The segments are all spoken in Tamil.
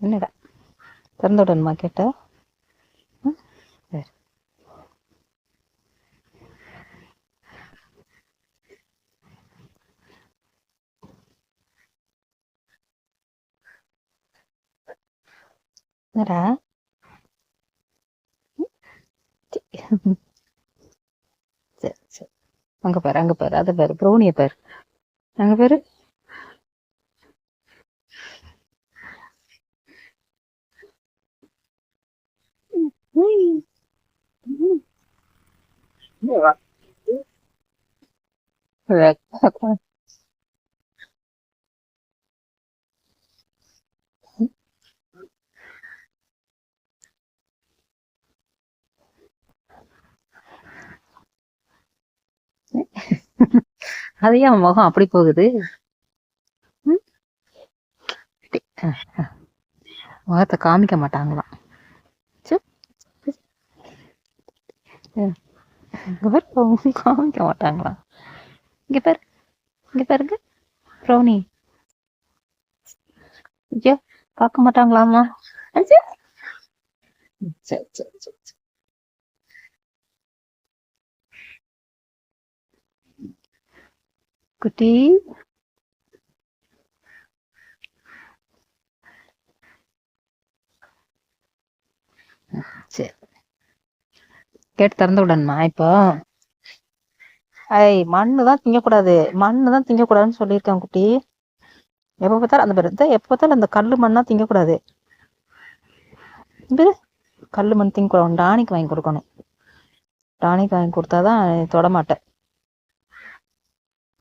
என்னடா? திறந்து விடணுமா கேட்ட? சரி. என்னடா? சரி சரி. அங்க பாரு அங்க பாரு. அதை பாரு ப்ரௌனியை பாரு. அங்க பாரு ம். ம். அது ஏன் முகம் அப்படி போகுது. முகத்தை காமிக்க மாட்டாங்களாம் இங்க பாரு, காமிக்க மாட்டாங்களாம் இங்க பாரு இங்க பாருங்க. ப்ரௌனி. ஐயோ பார்க்க மாட்டாங்களாமா? ஐயோ. சரி சரி சரி. குட்டி. சரி கேட்டு திறந்து விடணுமா இப்போ? ஐய் மண்ணு தான் திங்கக்கூடாது. மண்ணு தான் திங்கக்கூடாதுன்னு சொல்லியிருக்கேன் குட்டி. எப்போ பார்த்தாலும் அந்த பேர் எப்போ பார்த்தாலும் அந்த கல் மண்ணா திங்கக்கூடாது. பேர் கல் மண் திங்கக்கூடாது. டானிக் வாங்கி கொடுக்கணும். டானிக் வாங்கி கொடுத்தாதான் தான் தொட மாட்டேன்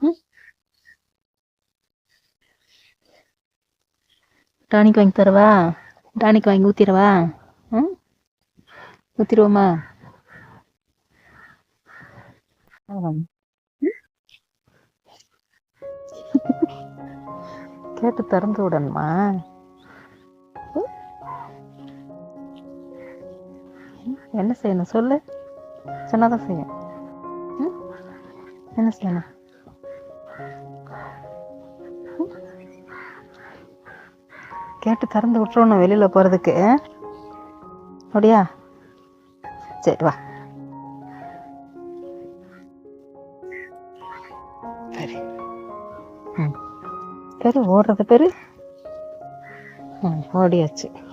ம்? டானிக் வாங்கி தரவா? டானிக் வாங்கி ஊத்திடவா? ம்? ஊத்திடுவோமா? Um, கேட்டு திறந்து விடணுமா? என்ன செய்யணும் சொல்லு. சொன்னாதான் செய்யும். என்ன செய்யணும் கேட்டு திறந்து விட்டுருவோம் வெளியில போறதுக்கு. அப்படியா சரி வா. பெரு ஓடுறது பேர்? ஓடியாச்சு.